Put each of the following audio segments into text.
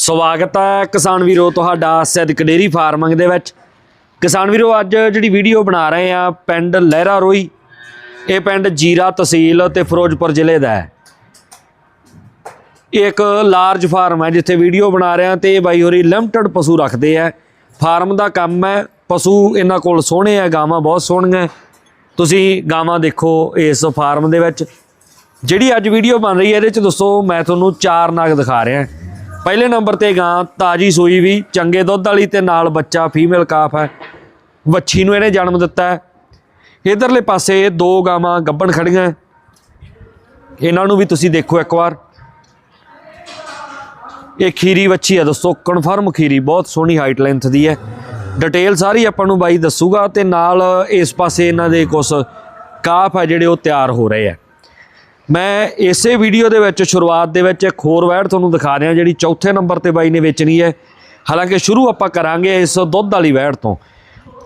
ਸਵਾਗਤ ਹੈ ਕਿਸਾਨ ਵੀਰੋ ਤੁਹਾਡਾ ਸਿੱਧਕ ਡੇਰੀ ਫਾਰਮਿੰਗ ਦੇ ਵਿੱਚ। ਕਿਸਾਨ ਵੀਰੋ, ਅੱਜ ਜਿਹੜੀ ਵੀਡੀਓ ਬਣਾ ਰਹੇ ਆ ਪਿੰਡ ਲਹਿਰਾ ਰੋਈ। ਇਹ ਪਿੰਡ ਜੀਰਾ ਤਹਿਸੀਲ ਤੇ ਫਿਰੋਜ਼ਪੁਰ ਜ਼ਿਲ੍ਹੇ ਦਾ ਹੈ। ਇਹ ਇੱਕ ਲਾਰਜ ਫਾਰਮ ਹੈ, ਜਿੱਥੇ ਵੀਡੀਓ ਬਣਾ ਰਹੇ ਆ ਤੇ ਇਹ ਬਾਈ ਹੋਰੀ ਲਿਮਟਿਡ ਪਸ਼ੂ ਰੱਖਦੇ ਆ। ਫਾਰਮ ਦਾ ਕੰਮ ਹੈ, ਪਸ਼ੂ ਇਹਨਾਂ ਕੋਲ ਸੋਹਣੇ ਆ, ਗਾਵਾਂ ਬਹੁਤ ਸੋਹਣੀਆਂ। ਤੁਸੀਂ ਗਾਵਾਂ ਦੇਖੋ ਇਸ ਫਾਰਮ ਦੇ ਵਿੱਚ। ਜਿਹੜੀ ਅੱਜ ਵੀਡੀਓ ਬਣ ਰਹੀ ਹੈ, ਇਹਦੇ ਚ ਦੋਸਤੋ ਮੈਂ ਤੁਹਾਨੂੰ ਚਾਰ ਨਗ ਦਿਖਾ ਰਿਹਾ। ਪਹਿਲੇ ਨੰਬਰ ਤੇ ਗਾਂ, ਤਾਜੀ ਸੂਈ ਵੀ, ਚੰਗੇ ਦੁੱਧ ਵਾਲੀ ਤੇ ਨਾਲ ਬੱਚਾ ਫੀਮੇਲ ਕਾਫ ਹੈ। ਵੱਛੀ ਨੂੰ ਇਹਨੇ ਜਨਮ ਦਿੱਤਾ ਹੈ। ਇਧਰਲੇ ਪਾਸੇ ਦੋ ਗਾਵਾਂ ਗੱਬਣ ਖੜੀਆਂ ਇਹਨਾਂ ਨੂੰ ਵੀ ਤੁਸੀਂ ਦੇਖੋ ਇੱਕ ਵਾਰ। ਇਹ ਖੀਰੀ ਵੱਛੀ ਹੈ ਦੋਸਤੋ ਕਨਫਰਮ ਖੀਰੀ, ਬਹੁਤ ਸੋਹਣੀ ਹਾਈਟ ਲੈਂਥ ਦੀ ਹੈ। ਡਿਟੇਲ ਸਾਰੀ ਆਪਾਂ ਨੂੰ ਬਾਈ ਦੱਸੂਗਾ ਤੇ ਨਾਲ ਇਸ ਪਾਸੇ ਇਹਨਾਂ ਦੇ ਕੁਝ ਕਾਫ ਹੈ ਜਿਹੜੇ ਉਹ ਤਿਆਰ ਹੋ ਰਹੇ ਆ ਮੈਂ ਇਸੇ ਵੀਡੀਓ ਦੇ ਵਿੱਚ, ਸ਼ੁਰੂਆਤ ਦੇ ਵਿੱਚ ਇੱਕ ਹੋਰ ਵੈੜ ਤੁਹਾਨੂੰ ਦਿਖਾ ਦਿਆਂ ਜਿਹੜੀ ਚੌਥੇ ਨੰਬਰ ਤੇ ਬਾਈ ਨੇ ਵੇਚਣੀ ਹੈ। ਹਾਲਾਂਕਿ ਸ਼ੁਰੂ ਆਪਾਂ ਕਰਾਂਗੇ ਇਸ ਦੁੱਧ ਵਾਲੀ ਵੈੜ ਤੋਂ।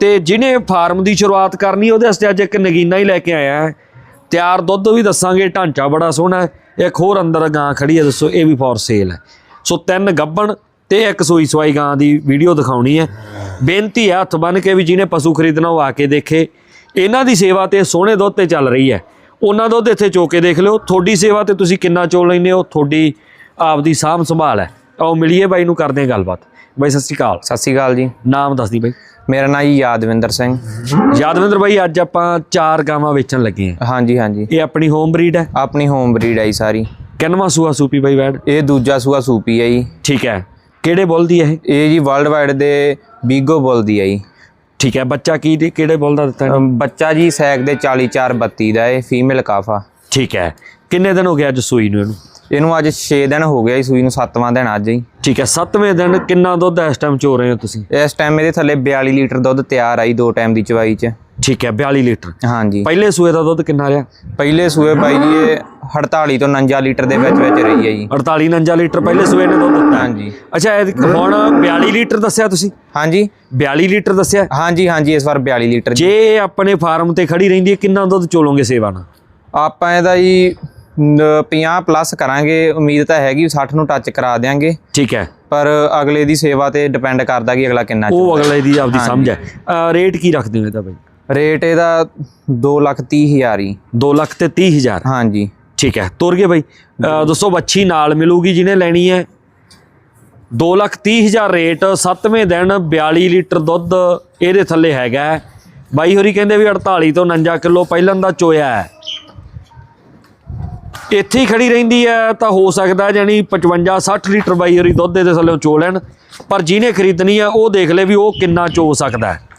ਤੇ ਜਿਹਨੇ ਫਾਰਮ ਦੀ ਸ਼ੁਰੂਆਤ ਕਰਨੀ, ਉਹਦੇ ਵਾਸਤੇ ਅੱਜ ਇੱਕ ਨਗੀਨਾ ਹੀ ਲੈ ਕੇ ਆਇਆ ਹੈ। ਤਿਆਰ ਦੁੱਧ ਵੀ ਦੱਸਾਂਗੇ, ਢਾਂਚਾ ਬੜਾ ਸੋਹਣਾ ਹੈ। ਇੱਕ ਹੋਰ ਅੰਦਰ ਗਾਂ ਖੜੀ ਹੈ, ਦੱਸੋ, ਇਹ ਵੀ ਫॉर ਸੇਲ ਹੈ। ਸੋ ਤਿੰਨ ਗੱਬਣ ਤੇ ਇੱਕ ਸੂਈ ਸਵਾਈ ਗਾਂ ਦੀ ਵੀਡੀਓ ਦਿਖਾਉਣੀ ਹੈ। ਬੇਨਤੀ ਹੈ, ਹੱਥ ਬੰਨ ਕੇ ਵੀ ਜਿਹਨੇ ਪਸ਼ੂ ਖਰੀਦਣਾ ਉਹ ਆ ਕੇ ਦੇਖੇ। ਇਹਨਾਂ ਦੀ ਸੇਵਾ ਤੇ ਸੋਹਣੇ ਦੁੱਧ ਤੇ ਚੱਲ ਰਹੀ ਹੈ। ਉਹਨਾਂ ਦੁੱਧ ਇੱਥੇ ਚੋ ਕੇ ਦੇਖ ਲਿਓ। ਤੁਹਾਡੀ ਸੇਵਾ ਤੇ ਤੁਸੀਂ ਕਿੰਨਾ ਚੋ ਲੈਂਦੇ ਹੋ ਤੁਹਾਡੀ ਆਪਦੀ ਸਾਂਭ ਸੰਭਾਲ ਹੈ। ਆਓ ਮਿਲੀਏ ਬਾਈ ਨੂੰ ਕਰਦੇ ਹਾਂ ਗੱਲਬਾਤ। ਬਾਈ ਸਤਿ ਸ਼੍ਰੀ ਅਕਾਲ। ਸਤਿ ਸ਼੍ਰੀ ਅਕਾਲ ਜੀ। ਨਾਮ ਦੱਸ ਦੀ ਬਾਈ। ਮੇਰਾ ਨਾਮ ਜੀ ਯਾਦਵਿੰਦਰ ਸਿੰਘ। ਯਾਦਵਿੰਦਰ ਬਾਈ ਅੱਜ ਆਪਾਂ ਚਾਰ ਗਾਵਾਂ ਵੇਚਣ ਲੱਗੇ ਹਾਂ। ਹਾਂਜੀ ਹਾਂਜੀ। ਇਹ ਆਪਣੀ ਹੋਮ ਬਰੀਡ ਹੈ? ਆਪਣੀ ਹੋਮ ਬਰੀਡ ਹੈ ਜੀ ਸਾਰੀ। ਕਿੰਨਵਾਂ ਸੂਆ ਸੂਪੀ ਬਾਈ ਵੈੜ? ਇਹ ਦੂਜਾ ਸੂਆ ਸੂਪੀ ਹੈ ਜੀ। ਠੀਕ ਹੈ। ਕਿਹੜੇ ਬੁੱਲ ਦੀ ਹੈ ਇਹ? ਇਹ ਜੀ ਵਰਲਡ ਵਾਈਡ ਦੇ ਬੀਗੋ ਬੁੱਲ ਦੀ ਹੈ ਜੀ। ਠੀਕ ਹੈ ਬੱਚਾ ਕੀ ਦੀ- ਕਿਹੜੇ ਬੁੱਲ ਦਾ ਦਿੱਤਾ ਬੱਚਾ ਜੀ ਸੈਕ ਦੇ 4432 ਦਾ ਹੈ ਫੀਮੇਲ ਕਾਫਾ। ਠੀਕ ਹੈ ਕਿੰਨੇ ਦਿਨ ਹੋ ਗਏ ਅੱਜ ਸੂਈ ਨੂੰ ਇਹਨੂੰ? ਇਹਨੂੰ ਅੱਜ 6 ਦਿਨ ਹੋ ਗਿਆ ਜੀ ਸੂਈ ਨੂੰ 7ਵਾਂ ਦਿਨ ਅੱਜ ਹੀ। ਠੀਕ ਹੈ 7ਵੇਂ ਦਿਨ ਕਿੰਨਾ ਦੁੱਧ ਇਸ ਟਾਈਮ ਚੋ ਰਹੇ ਹੋ ਤੁਸੀਂ? ਇਸ ਟਾਈਮ ਇਹਦੇ ਥੱਲੇ 42 ਲੀਟਰ ਦੁੱਧ ਤਿਆਰ ਆਈ ਦੋ ਟਾਈਮ ਦੀ ਚਵਾਈ 'ਚ। ਠੀਕ ਹੈ 42 ਲੀਟਰ। ਹਾਂਜੀ। ਪਹਿਲੇ ਸੂਏ ਦਾ ਦੁੱਧ ਕਿੰਨਾ ਰਿਹਾ? ਪਹਿਲੇ ਸੂਏ ਬਾਈ ਜੀ ਇਹ 48 ਤੋਂ 49 ਲੀਟਰ ਦੇ ਵਿੱਚ ਵਿੱਚ ਰਹੀ ਹੈ ਜੀ। 48 49 ਲੀਟਰ ਪਹਿਲੇ ਸੂਏ ਨੇ ਦੁੱਧ ਦਿੱਤਾ। ਹਾਂਜੀ। ਅੱਛਾ ਇਹ ਹੁਣ 42 ਲੀਟਰ ਦੱਸਿਆ ਤੁਸੀਂ? ਹਾਂਜੀ। 42 ਲੀਟਰ ਦੱਸਿਆ? ਹਾਂਜੀ ਹਾਂਜੀ ਇਸ ਵਾਰ 42 ਲੀਟਰ ਜੇ। ਆਪਣੇ ਫਾਰਮ ਤੇ ਖੜੀ ਰਹਿੰਦੀ ਹੈ ਕਿੰਨਾ ਦੁੱਧ ਚੋਲੋਗੇ ਸੇਵਾ ਨਾਲ? ਆਪਾਂ ਇਹਦਾ ਜੀ 50 ਪਲੱਸ ਕਰਾਂਗੇ। ਉਮੀਦ ਤਾਂ ਹੈਗੀ 60 ਨੂੰ ਟੱਚ ਕਰਾ ਦੇਾਂਗੇ ਠੀਕ ਹੈ। ਪਰ ਅਗਲੇ ਦੀ ਸੇਵਾ ਤੇ ਡਿਪੈਂਡ ਕਰਦਾ ਕਿ ਅਗਲਾ ਕਿੰਨਾ ਉਹ ਅਗਲੇ ਦੀ ਆਪਦੀ ਸਮਝ ਹੈ। ਰੇਟ ਕੀ ਰੱਖਦੇ ਹੋ ਇਹਦਾ ਬਾਈ? ਰੇਟ ਇਹਦਾ 2 ਲੱਖ 30 ਹਜ਼ਾਰ ਹੀ 2 ਲੱਖ ਤੇ 30 ਹਜ਼ਾਰ। ਹਾਂਜੀ। ਠੀਕ ਹੈ, ਤੁਰ ਗਏ ਬਾਈ। ਦੱਸੋ ਬੱਚੀ ਨਾਲ ਮਿਲੂਗੀ ਜਿਹਨੇ ਲੈਣੀ ਹੈ। 2 ਲੱਖ 30 ਹਜ਼ਾਰ ਰੇਟ 7ਵੇਂ ਦਿਨ 42 ਲੀਟਰ ਦੁੱਧ ਇਹਦੇ ਥੱਲੇ ਹੈਗਾ ਬਾਈ ਹੋਰੀ ਕਹਿੰਦੇ ਵੀ 48 ਤੋਂ 49 ਕਿਲੋ ਪਹਿਲਾਂ ਦਾ ਚੋਇਆ ਹੈ। ਇੱਥੇ ਹੀ ਖੜੀ ਰਹਿੰਦੀ ਹੈ ਤਾਂ ਹੋ ਸਕਦਾ ਜਾਨੀ 55 60 ਲੀਟਰ ਬਾਈ ਹੋਰੀ ਦੁੱਧ ਦੇ ਥੱਲੇ ਚੋ ਲੈਣ। ਪਰ ਜਿਹਨੇ ਖਰੀਦਣੀ ਹੈ, ਉਹ ਦੇਖ ਲੈ ਵੀ ਉਹ ਕਿੰਨਾ ਚੋ ਸਕਦਾ ਹੈ।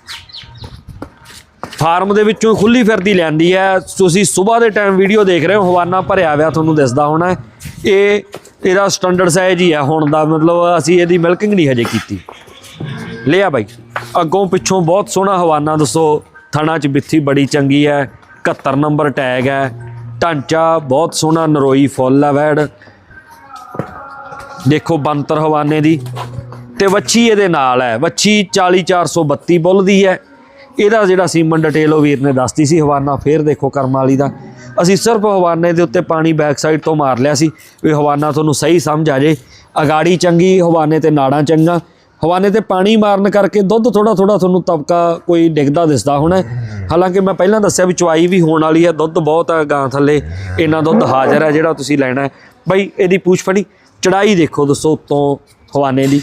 ਫਾਰਮ ਦੇ ਵਿੱਚੋਂ ਖੁੱਲੀ ਫਿਰਦੀ ਲੈਂਦੀ ਹੈ। ਤੁਸੀਂ ਸਵੇਰ ਦੇ ਟਾਈਮ ਵੀਡੀਓ ਦੇਖ ਰਹੇ ਹੋ, ਹਵਾਨਾ ਭਰਿਆ ਹੋਇਆ ਤੁਹਾਨੂੰ ਦਿਸਦਾ ਹੋਣਾ ਇਹ, ਇਹਦਾ ਸਟੈਂਡਰਡ ਸਾਈਜ਼ ਹੀ ਹੈ ਹੁਣ ਦਾ, ਮਤਲਬ ਅਸੀਂ ਇਹਦੀ ਮਿਲਕਿੰਗ ਨਹੀਂ ਹਜੇ ਕੀਤੀ। ਲਿਆ ਬਾਈ। ਅੱਗੋਂ ਪਿੱਛੋਂ ਬਹੁਤ ਸੋਹਣਾ ਹਵਾਨਾ ਦੱਸੋ, ਥਣਾ ਚ ਬਿੱਥੀ ਬੜੀ ਚੰਗੀ ਹੈ 71 ਨੰਬਰ ਟੈਗ ਹੈ। ਢਾਂਚਾ ਬਹੁਤ ਸੋਹਣਾ, ਨਰੋਈ ਫੁੱਲ ਹੈ ਵੈੜ। ਦੇਖੋ ਬੰਤਰ ਹਵਾਨੇ ਦੀ। ਤੇ ਵੱਛੀ ਇਹਦੇ ਨਾਲ ਹੈ, ਵੱਛੀ 40432 ਬੁੱਲ ਦੀ ਹੈ। ਇਹਦਾ ਜਿਹੜਾ ਸੀਮਨ ਡਿਟੇਲ ਉਹ ਵੀਰ ਨੇ ਦੱਸਤੀ ਸੀ, ਹਵਾਨਾ ਫੇਰ ਦੇਖੋ ਕਰਮ ਵਾਲੀ ਦਾ। ਅਸੀਂ ਸਿਰਫ ਹਵਾਨੇ ਦੇ ਉੱਤੇ ਪਾਣੀ ਬੈਕ ਸਾਈਡ ਤੋਂ ਮਾਰ ਲਿਆ ਸੀ, ਵੀ ਹਵਾਨਾ ਤੁਹਾਨੂੰ ਸਹੀ ਸਮਝ ਆ ਜੇ। ਅਗਾੜੀ ਚੰਗੀ, ਹਵਾਨੇ ਤੇ ਨਾੜਾਂ ਚੰਗਾ। ਹਵਾਨੇ ਤੇ ਪਾਣੀ ਮਾਰਨ ਕਰਕੇ ਦੁੱਧ ਥੋੜਾ ਥੋੜਾ ਤੁਹਾਨੂੰ ਤਬਕਾ ਕੋਈ ਡਿੱਗਦਾ ਦਿਸਦਾ ਹੋਣਾ। ਹਾਲਾਂਕਿ ਮੈਂ ਪਹਿਲਾਂ ਦੱਸਿਆ ਵੀ ਚਵਾਈ ਵੀ ਹੋਣ ਵਾਲੀ ਹੈ ਦੁੱਧ ਬਹੁਤ ਹੈ ਗਾਂ ਥੱਲੇ। ਇੰਨਾ ਦੁੱਧ ਹਾਜ਼ਰ ਹੈ ਜਿਹੜਾ ਤੁਸੀਂ ਲੈਣਾ। ਹੈ ਬਈ ਇਹਦੀ ਪੂਛ ਫੜੀ। ਚੜਾਈ ਦੇਖੋ ਦੱਸੋ ਉੱਤੋਂ ਹਵਾਨੇ ਦੀ।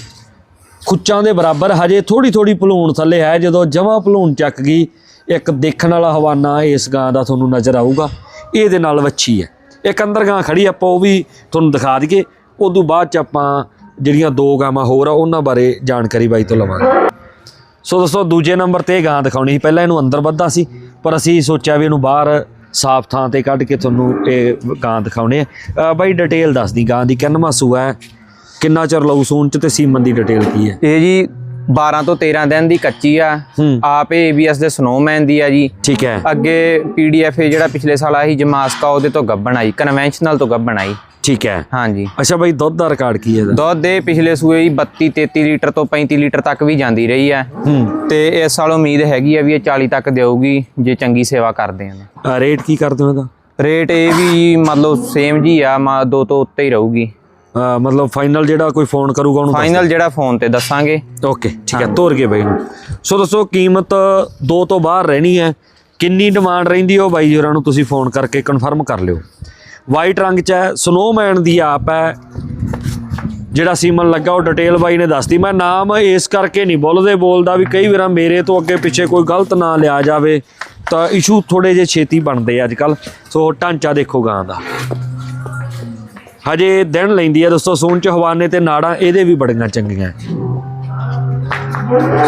ਖੁੱਚਾਂ ਦੇ ਬਰਾਬਰ ਹਜੇ ਥੋੜੀ ਥੋੜੀ ਭਲੂਣ ਥੱਲੇ ਹੈ। ਜਦੋਂ ਜਮਾ ਭਲੂਣ ਚੱਕ ਗਈ, ਇੱਕ ਦੇਖਣ ਵਾਲਾ ਹਵਾਨਾ ਇਸ ਗਾਂ ਦਾ ਤੁਹਾਨੂੰ ਨਜ਼ਰ ਆਊਗਾ। ਇਹਦੇ ਨਾਲ ਵੱਛੀ ਹੈ। ਇੱਕ ਅੰਦਰ ਗਾਂ ਖੜੀ ਆਪਾਂ ਉਹ ਵੀ ਤੁਹਾਨੂੰ ਦਿਖਾ ਦਈਏ। ਉਦੋਂ ਬਾਅਦ ਚ ਆਪਾਂ ਜਿਹੜੀਆਂ ਦੋ ਗਾਵਾਂ ਹੋਰ ਆ, ਉਹਨਾਂ ਬਾਰੇ ਜਾਣਕਾਰੀ ਬਾਈ ਤੋਂ ਲਵਾਂਗੇ। ਸੋ ਦੋਸਤੋ, ਦੂਜੇ ਨੰਬਰ ਤੇ ਇਹ ਗਾਂ ਦਿਖਾਉਣੀ ਸੀ। ਪਹਿਲਾਂ ਇਹਨੂੰ ਅੰਦਰ ਵੱਧਾ ਸੀ, ਪਰ ਅਸੀਂ ਸੋਚਿਆ ਵੀ ਇਹਨੂੰ ਬਾਹਰ ਸਾਫ਼ ਥਾਂ ਤੇ ਕੱਢ ਕੇ ਤੁਹਾਨੂੰ ਇਹ ਗਾਂ ਦਿਖਾਉਣੇ ਆ। ਬਾਈ ਡਿਟੇਲ ਦੱਸਦੀ ਗਾਂ ਦੀ ਕਿੰਨਵਾਂ ਸੂਆ ਹੈ। ਕਿੰਨਾ ਚਿਰ ਲਊ ਸੂਣ ਚ ਤੇ ਸੀਮਨ ਦੀ ਡਿਟੇਲ ਕੀ ਹੈ? ਇਹ ਜੀ 12 ਤੋਂ 13 ਦਿਨ ਦੀ ਕੱਚੀ ਆ। ਆਪ ਇਹ ABS ਦੇ ਸਨੋਮੈਨ ਦੀ ਆ ਜੀ। ਠੀਕ ਹੈ। ਅੱਗੇ PDF ਇਹ ਜਿਹੜਾ ਪਿਛਲੇ ਸਾਲ ਆਈ ਜਮਾਸਕਾ ਉਹਦੇ ਤੋਂ ਗੱਬਣ ਆਈ ਕਨਵੈਨਸ਼ਨਲ ਤੋਂ ਗੱਬਣ ਆਈ। ਠੀਕ ਹੈ। ਹਾਂਜੀ। ਅੱਛਾ ਬਾਈ ਦੁੱਧ ਦਾ ਰਿਕਾਰਡ ਕੀ ਹੈ ਦੁੱਧ ਦੇ ਪਿਛਲੇ ਸੂਏ ਹੀ 32 33 ਲੀਟਰ ਤੋਂ 35 ਲੀਟਰ ਤੱਕ ਵੀ ਜਾਂਦੀ ਰਹੀ ਹੈ। ਤੇ ਇਸ ਸਾਲ ਉਮੀਦ ਹੈਗੀ ਆ ਵੀ ਇਹ 40 ਤੱਕ ਦੇਊਗੀ ਜੇ ਚੰਗੀ ਸੇਵਾ ਕਰਦੇ ਆ। ਰੇਟ ਕੀ ਕਰਦੇ ਹੋ ਇਹਦਾ? ਰੇਟ ਇਹ ਵੀ ਮਤਲਬ ਸੇਮ ਜੀ ਆ ਮਾ ਦੋ ਤੋਂ ਉੱਤੇ ਹੀ ਰਹੂਗੀ। ਮਤਲਬ ਫਾਈਨਲ ਜਿਹੜਾ ਕੋਈ ਫੋਨ ਕਰੂਗਾ ਉਹਨੂੰ ਦੱਸ ਫਾਈਨਲ ਜਿਹੜਾ ਫੋਨ ਤੇ ਦੱਸਾਂਗੇ। ਓਕੇ ਠੀਕ ਹੈ ਤੋਰ ਕੇ ਬਾਈ ਨੂੰ। ਸੋ ਦੋਸਤੋ ਕੀਮਤ 2 ਤੋਂ ਬਾਹਰ ਰਹਿਣੀ ਹੈ ਕਿੰਨੀ ਡਿਮਾਂਡ ਰਹਿੰਦੀ ਉਹ ਬਾਈ ਜੋਰਾਂ ਨੂੰ ਤੁਸੀਂ ਫੋਨ ਕਰਕੇ ਕਨਫਰਮ ਕਰ ਲਿਓ। ਵਾਈਟ ਰੰਗ ਚ ਹੈ ਸਨੋਮੈਨ ਦੀ ਆਪ ਹੈ। ਜਿਹੜਾ ਸੀਮਨ ਲੱਗਾ ਉਹ ਡਿਟੇਲ ਬਾਈ ਨੇ ਦੱਸਤੀ। ਮੈਂ ਨਾਮ ਇਸ ਕਰਕੇ ਨਹੀਂ ਬੋਲਦੇ ਬੋਲਦਾ ਵੀ ਕਈ ਵਾਰਾਂ ਮੇਰੇ ਤੋਂ ਅੱਗੇ ਪਿੱਛੇ ਕੋਈ ਗਲਤ ਨਾ ਲਿਆ ਜਾਵੇ ਤਾਂ ਇਸ਼ੂ ਥੋੜੇ ਜੇ ਛੇਤੀ ਬਣਦੇ ਆ ਅੱਜ ਕੱਲ ਸੋ ਢਾਂਚਾ ਦੇਖੋ ਗਾਂ ਦਾ। ਹਜੇ ਦਿਨ ਲੈਂਦੀ ਹੈ ਦੋਸਤੋ, ਸੂਣ ਚ ਹਵਾਨੇ ਤੇ ਨਾੜਾਂ ਇਹਦੇ ਵੀ ਬੜੀਆਂ ਚੰਗੀਆਂ।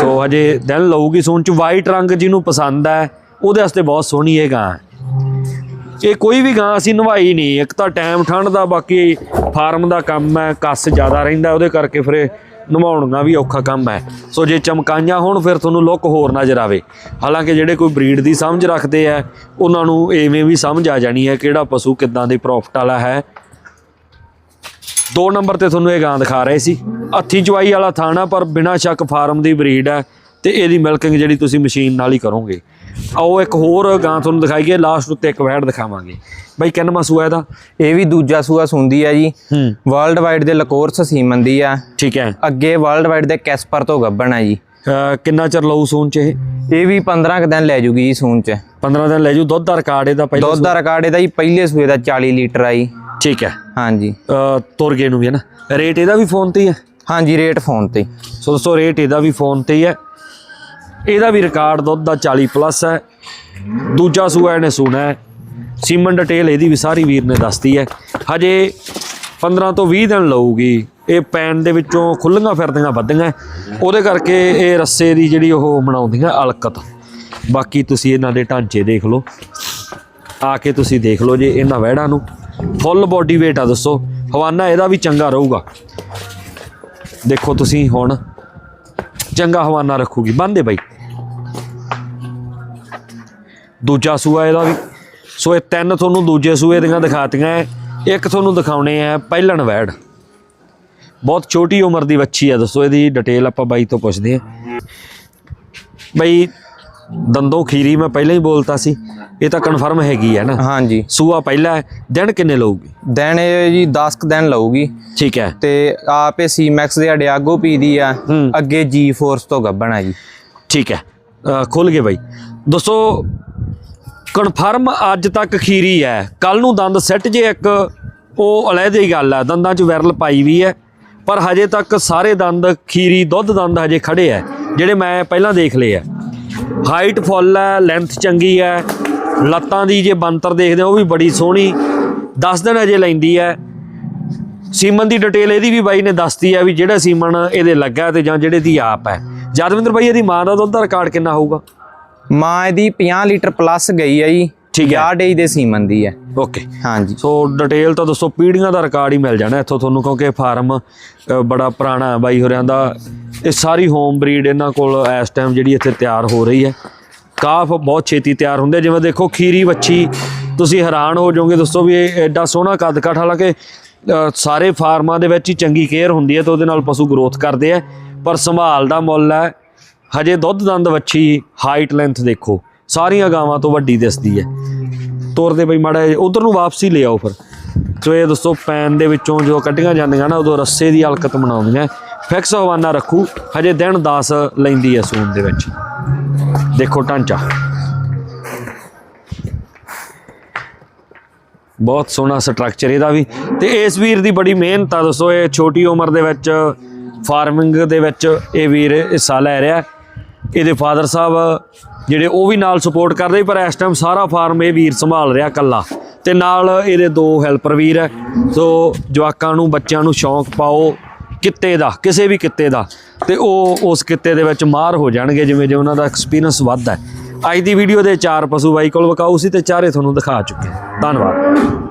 ਸੋ ਹਜੇ ਦਿਨ ਲਊਗੀ ਸੂਣ ਚ ਵਾਈਟ ਰੰਗ ਜਿਹਨੂੰ ਪਸੰਦ ਹੈ ਉਹਦੇ ਵਾਸਤੇ ਬਹੁਤ ਸੋਹਣੀ ਇਹ ਗਾਂ ਇਹ ਕੋਈ ਵੀ ਗਾਂ ਅਸੀਂ ਨਵਾਈ ਨਹੀਂ, ਇੱਕ ਤਾਂ ਟਾਈਮ ਠੰਡ ਦਾ, ਬਾਕੀ ਫਾਰਮ ਦਾ ਕੰਮ ਹੈ, ਕੱਸ ਜ਼ਿਆਦਾ ਰਹਿੰਦਾ, ਉਹਦੇ ਕਰਕੇ ਫਿਰ ਇਹ ਨਵਾਉਣਾ ਵੀ ਔਖਾ ਕੰਮ ਹੈ। ਸੋ ਜੇ ਚਮਕਾਈਆਂ ਹੋਣ, ਫਿਰ ਤੁਹਾਨੂੰ ਲੁੱਕ ਹੋਰ ਨਜ਼ਰ ਆਵੇ। ਹਾਲਾਂਕਿ ਜਿਹੜੇ ਕੋਈ ਬਰੀਡ ਦੀ ਸਮਝ ਰੱਖਦੇ ਆ, ਉਹਨਾਂ ਨੂੰ ਐਵੇਂ ਵੀ ਸਮਝ ਆ ਜਾਣੀ ਹੈ ਕਿਹੜਾ ਪਸ਼ੂ ਕਿੱਦਾਂ ਦੇ ਪ੍ਰੋਫਿਟ ਵਾਲਾ ਹੈ। ਦੋ ਨੰਬਰ ਤੇ ਤੁਹਾਨੂੰ ਇਹ ਗਾਂ ਦਿਖਾ ਰਹੇ ਸੀ। ਹੱਥੀ ਚਵਾਈ ਵਾਲਾ ਥਾਣਾ ਪਰ ਬਿਨਾਂ ਸ਼ੱਕ ਫਾਰਮ ਦੀ ਬਰੀਡ ਹੈ ਤੇ ਇਹਦੀ ਮਿਲਕਿੰਗ ਜਿਹੜੀ ਤੁਸੀਂ ਮਸ਼ੀਨ ਨਾਲ ਹੀ ਕਰੋਗੇ। ਆਓ ਇੱਕ ਹੋਰ ਗਾਂ ਤੁਹਾਨੂੰ ਦਿਖਾਈਏ ਲਾਸਟ ਉੱਤੇ ਇੱਕ ਵੈੜ ਦਿਖਾਵਾਂਗੇ। ਬਾਈ ਕਿੰਨਵਾਂ ਸੂਆ ਇਹਦਾ? ਇਹ ਵੀ ਦੂਜਾ ਸੂਆ ਸੁੰਦੀ ਆ ਜੀ। ਹੂੰ। ਵਰਲਡ ਵਾਈਡ ਦੇ ਲਕੋਰਸ ਸੀਮਨ ਦੀ ਆ। ਠੀਕ ਹੈ। ਅੱਗੇ ਵਰਲਡ ਵਾਈਡ ਦੇ ਕੈਸਪਰ ਤੋਂ ਗੱਬਣ ਆ ਜੀ। ਕਿੰਨਾ ਚਿਰ ਲਊ ਸੂਨ ਚ ਇਹ? ਇਹ ਵੀ 15 ਕੁ ਦਿਨ ਲੈ ਜੂਗੀ ਜੀ ਸੂਨ ਚ। 15 ਦਿਨ ਲੈ ਜੂ ਦੁੱਧ ਦਾ ਰਿਕਾਰਡ ਇਹਦਾ ਪਹਿਲਾਂ ਦੁੱਧ ਦਾ ਰਿਕਾਰਡ ਇਹਦਾ ਜੀ ਪਹਿਲੇ ਸੂਏ ਦਾ 40 ਲੀਟਰ ਆ ਜੀ। ਠੀਕ ਹੈ? ਹਾਂਜੀ। ਅਹ ਤੁਰ ਗਏ ਨੂੰ ਵੀ ਹੈ ਨਾ ਰੇਟ ਇਹਦਾ ਵੀ ਫੋਨ ਤੇ ਹੀ ਹੈ? ਹਾਂਜੀ ਰੇਟ ਫੋਨ ਤੇ ਸੋ ਦੋਸਤੋ ਰੇਟ ਇਹਦਾ ਵੀ ਫੋਨ ਤੇ ਹੀ ਹੈ? ਇਹਦਾ ਵੀ ਰਿਕਾਰਡ ਦੁੱਧ ਦਾ 40 ਪਲੱਸ ਹੈ। ਦੂਜਾ ਸੂਆ ਇਹਨੇ ਸੁਣਾ ਹੈ। ਸੀਮਨ ਡਿਟੇਲ ਇਹਦੀ ਵੀ ਸਾਰੀ ਵੀਰ ਨੇ ਦੱਸਤੀ ਹੈ। ਹਜੇ 15 ਤੋਂ 20 ਦਿਨ ਲਊਗੀ। ਇਹ ਪੈਨ ਦੇ ਵਿੱਚੋਂ ਖੁੱਲੀਆਂ ਫਿਰਦੀਆਂ ਵੱਧੀਆਂ। ਉਹਦੇ ਕਰਕੇ ਇਹ ਰੱਸੇ ਦੀ ਜਿਹੜੀ ਉਹ ਬਣਾਉਂਦੀਆਂ ਅਲਕਤ। ਬਾਕੀ ਤੁਸੀਂ ਇਹਨਾਂ ਦੇ ਢਾਂਚੇ ਦੇਖ ਲਓ। ਆ ਕੇ ਤੁਸੀਂ ਦੇਖ ਲਓ ਜੇ ਇਹਨਾਂ ਵਹਿੜਾਂ ਨੂੰ। ਫੁੱਲ ਬੋਡੀ weight ਆ ਦੱਸੋ। ਹਵਾਨਾ, ਇਹਦਾ ਵੀ ਚੰਗਾ ਰਹੂਗਾ। ਦੇਖੋ ਤੁਸੀਂ ਹੁਣ, ਚੰਗਾ ਹਵਾਨਾ ਰੱਖੂਗੀ। ਬੰਦੇ ਬਾਈ। ਦੂਜਾ ਸੂਆ ਇਹਦਾ ਵੀ। ਸੋ ਇਹ ਤਿੰਨ ਤੁਹਾਨੂੰ ਦੂਜੇ ਸੂਏ ਦੀਆਂ ਦਿਖਾਤੀਆਂ ਹੈ। ਇੱਕ ਤੁਹਾਨੂੰ ਦਿਖਾਉਣੇ ਆ ਪਹਿਲਣ ਵੈੜ। ਬਹੁਤ ਛੋਟੀ ਉਮਰ ਦੀ ਬੱਚੀ ਆ, ਦੱਸੋ ਇਹਦੀ ਡਿਟੇਲ ਆਪਾਂ ਬਾਈ ਤੋਂ ਪੁੱਛਦੇ ਆ। ਬਈ ਦੰਦੋਂ ਖੀਰੀ ਮੈਂ ਪਹਿਲਾਂ ਹੀ ਬੋਲਤਾ ਸੀ। ਇਹ ਤਾਂ ਕਨਫਰਮ ਹੈਗੀ ਹੈ ਨਾ। ਹਾਂਜੀ। ਸੂਆ ਪਹਿਲਾ ਹੈ ਦਿਨ ਕਿੰਨੇ ਲਊਗੀ? ਦਿਨ ਇਹ ਜੀ 10 ਕੁ ਦਿਨ ਲਊਗੀ। ਠੀਕ ਹੈ। ਤੇ ਆਪੇ ਸੀ ਮੈਕਸ ਦੇ ਅਡਿਆਗੋ ਪੀ ਦੀ ਆ। ਅੱਗੇ ਜੀ ਫੋਰਸ ਤੋਂ ਗੱਬਣ ਆ ਜੀ। ਠੀਕ ਹੈ। ਖੁੱਲ ਗਏ ਬਾਈ। ਦੋਸਤੋ ਕਨਫਰਮ ਅੱਜ ਤੱਕ ਖੀਰੀ ਹੈ। ਕੱਲ ਨੂੰ ਦੰਦ ਸੈੱਟ ਜੇ ਇੱਕ ਉਹ ਅਲੱਗ ਹੀ ਗੱਲ ਹੈ। ਦੰਦਾਂ 'ਚ ਵਿਰਲ ਪਾਈ ਵੀ ਹੈ। ਪਰ ਹਜੇ ਤੱਕ ਸਾਰੇ ਦੰਦ ਖੀਰੀ ਦੁੱਧ ਦੰਦ ਹਜੇ ਖੜੇ ਹੈ ਜਿਹੜੇ ਮੈਂ ਪਹਿਲਾਂ ਦੇਖ ਲਏ ਹੈ। ਹਾਈਟ ਫੁੱਲ ਹੈ ਲੈਂਥ ਚੰਗੀ ਹੈ। ਲੱਤਾਂ ਦੀ ਜੇ ਬੰਤਰ ਦੇਖਦੇ ਹੋ ਉਹ ਵੀ ਬੜੀ ਸੋਹਣੀ। 10 ਦਿਨ ਹਜੇ ਲੈਂਦੀ ਹੈ। ਸੀਮਨ ਦੀ ਡਿਟੇਲ ਇਹਦੀ ਵੀ ਬਾਈ ਨੇ ਦੱਸਤੀ ਹੈ ਵੀ ਜਿਹੜਾ ਸੀਮਨ ਇਹਦੇ ਲੱਗਾ ਤੇ ਜਾਂ ਜਿਹੜੇ ਦੀ ਆਪ ਹੈ। ਜਦਵਿੰਦਰ ਬਾਈ ਇਹਦੀ ਮਾਂ ਦਾ ਦੁੱਧ ਦਾ ਰਿਕਾਰਡ ਕਿੰਨਾ ਹੋਊਗਾ? ਮਾਂ ਇਹਦੀ 50 ਲੀਟਰ ਪਲੱਸ ਗਈ ਆ ਜੀ। ਠੀਕ ਹੈ। 60 ਡੇ ਦੇ ਸੀਮਨ ਦੀ ਹੈ। ਓਕੇ ਹਾਂਜੀ। ਸੋ ਡਿਟੇਲ ਤਾਂ ਦੱਸੋ ਪੀੜੀਆਂ ਦਾ ਰਿਕਾਰਡ ਹੀ ਮਿਲ ਜਾਣਾ ਇੱਥੋਂ ਤੁਹਾਨੂੰ ਕਿਉਂਕਿ ਫਾਰਮ ਬੜਾ ਪੁਰਾਣਾ ਹੈ ਬਾਈ ਹੋਰਿਆਂ ਦਾ ਇਹ ਸਾਰੀ ਹੋਮ ਬਰੀਡ ਇਹਨਾਂ ਕੋਲ ਇਸ ਟਾਈਮ ਜਿਹੜੀ ਇੱਥੇ ਤਿਆਰ ਹੋ ਰਹੀ ਹੈ। ਕਾਫ ਬਹੁਤ ਛੇਤੀ ਤਿਆਰ ਹੁੰਦੇ ਜਿਵੇਂ ਦੇਖੋ, ਖੀਰੀ, ਵੱਛੀ, ਤੁਸੀਂ ਹੈਰਾਨ ਹੋ ਜਾਓਗੇ ਦੋਸਤੋ ਵੀ ਇਹ ਐਡਾ ਸੋਹਣਾ ਕੱਦ ਕਾਠ ਹਾਲਾਂਕਿ ਸਾਰੇ ਫਾਰਮਾਂ ਦੇ ਵਿੱਚ ਹੀ ਚੰਗੀ ਕੇਅਰ ਹੁੰਦੀ ਹੈ ਤਾਂ ਉਹਦੇ ਨਾਲ ਪਸ਼ੂ ਗਰੋਥ ਕਰਦੇ ਆ। ਪਰ ਸੰਭਾਲ ਦਾ ਮੁੱਲ ਹੈ, ਹਜੇ ਦੁੱਧ, ਦੰਦ, ਵੱਛੀ ਹਾਈਟ ਲੈਂਥ ਦੇਖੋ। ਸਾਰੀਆਂ ਗਾਵਾਂ ਤੋਂ ਵੱਡੀ ਦਿਸਦੀ ਹੈ। ਤੁਰਦੇ ਬਈ ਮਾੜਾ ਉਧਰ ਨੂੰ ਵਾਪਸੀ ਲੈ ਆਓ ਫਿਰ। ਸੋ ਇਹ ਦੋਸਤੋ, ਪੈਨ ਦੇ ਵਿੱਚੋਂ ਜੋ ਕੱਢੀਆਂ ਜਾਂਦੀਆਂ ਨਾ, ਉਦੋਂ ਰੱਸੇ ਦੀ ਹਲਕਤ ਬਣਾਉਂਦੀਆਂ ਫਿਕਸ ਹਵਾਨਾ ਰੱਖੂ ਹਜੇ ਦਿਨ 10 ਲੈਂਦੀ ਹੈ ਸੂਨ ਦੇ ਵਿੱਚ। ਦੇਖੋ ਢਾਂਚਾ। ਬਹੁਤ ਸੋਹਣਾ ਸਟਰਕਚਰ ਇਹਦਾ ਵੀ। ਤੇ ਇਸ ਵੀਰ ਦੀ ਬੜੀ ਮਿਹਨਤ ਆ ਦੋਸਤੋ ਇਹ ਛੋਟੀ ਉਮਰ ਦੇ ਵਿੱਚ ਫਾਰਮਿੰਗ ਦੇ ਵਿੱਚ ਇਹ ਵੀਰ ਹਿੱਸਾ ਲੈ ਰਿਹਾ। ਇਹਦੇ ਫਾਦਰ ਸਾਹਿਬ ਜਿਹੜੇ ਉਹ ਵੀ ਨਾਲ ਸਪੋਰਟ ਕਰਦੇ ਪਰ ਇਸ ਟਾਈਮ ਸਾਰਾ ਫਾਰਮ ਇਹ ਵੀਰ ਸੰਭਾਲ ਰਿਹਾ ਕੱਲਾ ਤੇ ਨਾਲ ਇਹਦੇ ਦੋ ਹੈਲਪਰ ਵੀਰ ਹੈ। ਸੋ ਜਵਾਕਾਂ ਨੂੰ, ਬੱਚਿਆਂ ਨੂੰ ਸ਼ੌਂਕ ਪਾਓ। ਕਿੱਤੇ ਦਾ, ਕਿਸੇ ਵੀ ਕਿੱਤੇ ਦਾ, ਤੇ ਉਹ ਉਸ ਕਿੱਤੇ ਦੇ ਵਿੱਚ ਮਾਰ ਹੋ ਜਾਣਗੇ, ਜਿਵੇਂ ਜਿਵੇਂ ਉਹਨਾਂ ਦਾ ਐਕਸਪੀਰੀਅੰਸ ਵੱਧਦਾ ਹੈ। ਅੱਜ ਦੀ ਵੀਡੀਓ ਦੇ ਚਾਰ ਪਸ਼ੂ ਬਾਈ ਕੋਲ ਵਿਕਾਊ ਸੀ ਤੇ ਚਾਰੇ ਤੁਹਾਨੂੰ ਦਿਖਾ ਚੁੱਕੇ ਧੰਨਵਾਦ।